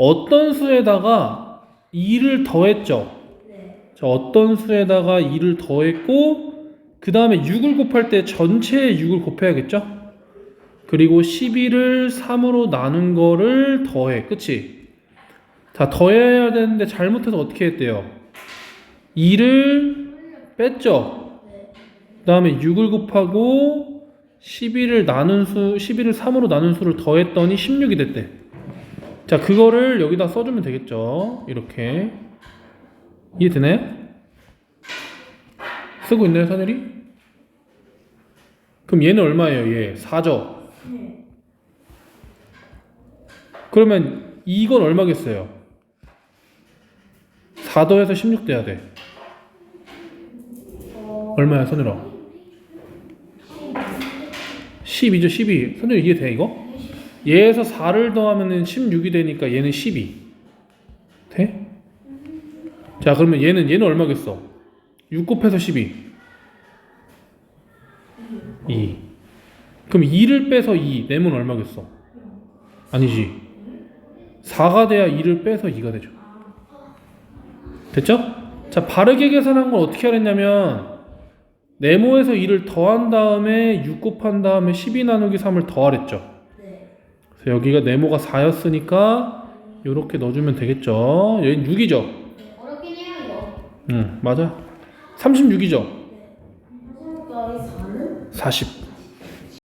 어떤 수에다가 2를 더했죠. 네. 자, 어떤 수에다가 2를 더했고 그 다음에 6을 곱할 때 전체에 6을 곱해야겠죠? 그리고 12를 3으로 나눈 거를 더해. 그치? 자, 더해야 되는데 잘못해서 어떻게 했대요? 2를 뺐죠? 네. 그 다음에 6을 곱하고 12를 나눈 수, 12를 3으로 나눈 수를 더했더니 16이 됐대. 자, 그거를 여기다 써주면 되겠죠? 이렇게. 이해되나요? 쓰고 있나요, 선율이? 그럼 얘는 얼마예요, 얘? 4죠? 네. 그러면 이건 얼마겠어요? 4 더해서 16 돼야 돼. 어, 얼마야, 선율아? 12죠, 12. 선율 이해돼, 이거? 얘에서 4를 더하면은 16이 되니까 얘는 12. 돼? 자, 그러면 얘는, 얘는 얼마겠어? 6 곱해서 12. 2. 그럼 2를 빼서 2, 내면 얼마겠어? 아니지. 4가 돼야 2를 빼서 2가 되죠. 됐죠? 자, 바르게 계산한 건 어떻게 하랬냐면, 네모에서 2를 더한 다음에 6 곱한 다음에 12 나누기 3을 더하랬죠. 네. 그래서 여기가 네모가 4였으니까 이렇게 넣어주면 되겠죠. 여긴 6이죠. 네. 어렵긴 해요 이거. 응, 맞아. 36이죠. 선생님과 이 4는? 40.